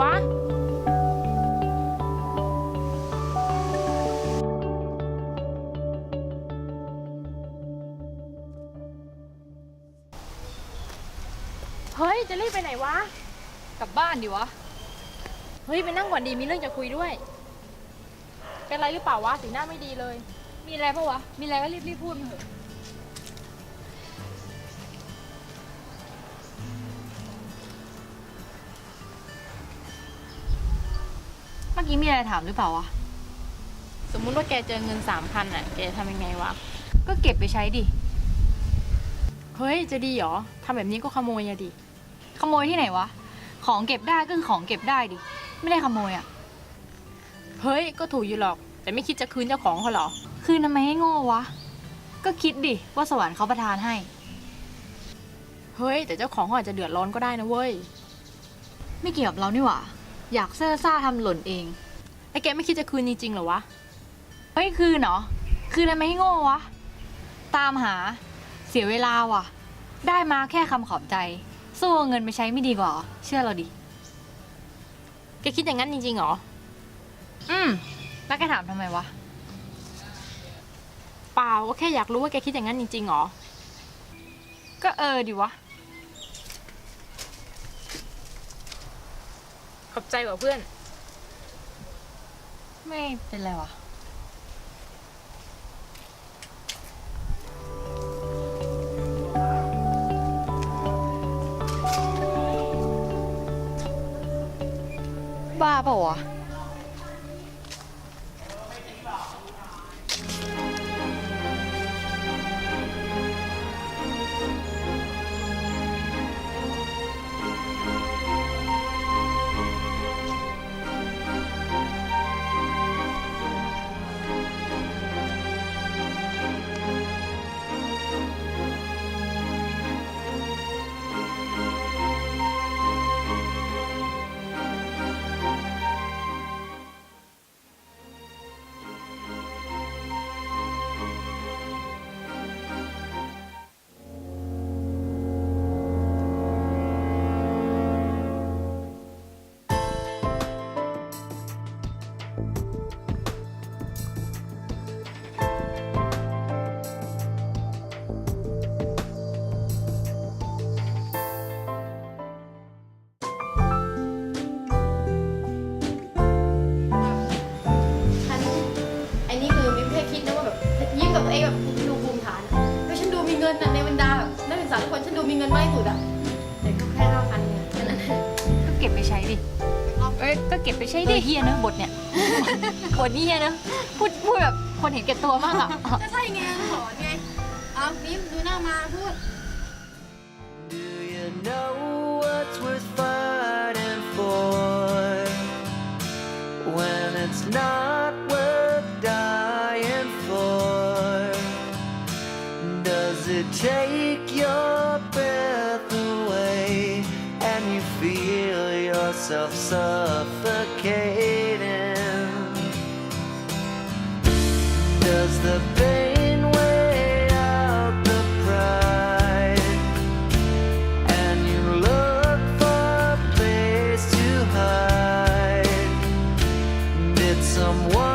วะ เฮ้ย จะรีบไปไหนวะ กลับบ้านดิวะ เฮ้ย ไปนั่งก่อนดีมีเรื่องจะคุยด้วย เป็นไรหรือเปล่าวะสีหน้าไม่ดีเลย มีอะไรปะวะ มีอะไรก็รีบๆพูดมาเถอะ มื่อกี้มีอะไรถามหรือเปล่าวะ สมมุติว่าแกเจอเงินสามพันอะ แกจะทำยังไงวะ ก็เก็บไปใช้ดิ เฮ้ย จะดีเหรอทำแบบนี้ก็ขโมยอะดิ ขโมยที่ไหนวะ ของเก็บได้ก็คือของเก็บได้ดิ ไม่ได้ขโมยอะเฮ้ย ก็ถูกอยู่หรอก แต่ไม่คิดจะคืนเจ้าของเขาเหรอ คืนทำไมให้โง่วะ ก็คิดดิว่าสวรรค์เขาประทานให้ เฮ้ย แต่เจ้าของเขาอาจจะเดือดร้อนก็ได้นะเว้ย ไม่เกี่ยวกับเรานี่หว่า อยากเซ่อซ่าทำหล่นเอง ไอ้แกไม่คิดจะคืนจริงๆเหรอวะเฮ้ยคืนเหรอ คืนทำไมให้โง่วะ ตามหา เสียเวลาว่ะ ได้มาแค่คำขอบใจ สู้เอาเงินไปใช้ไม่ดีกว่าเหรอเชื่อเราดิ แกคิดอย่างนั้นจริงๆเหรอ อืม แล้วแกถามทำไมวะ เปล่าก็แค่อยากรู้ว่าแกคิดอย่างนั้นจริงๆเหรอ ก็เออดิวะ ขอบ ใจว่าเพื่อน ไม่เป็นไรวะ บ้าเปล่าวะ เอ้ยก็เก็บไปใช้ดิเฮียนะบทเนี่ยบทนี้เฮียนะพูดพูดแบบคนเห็นแก่ตัวมากอะก็ใช่ไงสอนไงเอามิมดูหน้ามาพูด Do you know what's worth fighting yourself suffocating? Does the pain weigh out the pride? and you look for a place to hide. Did someone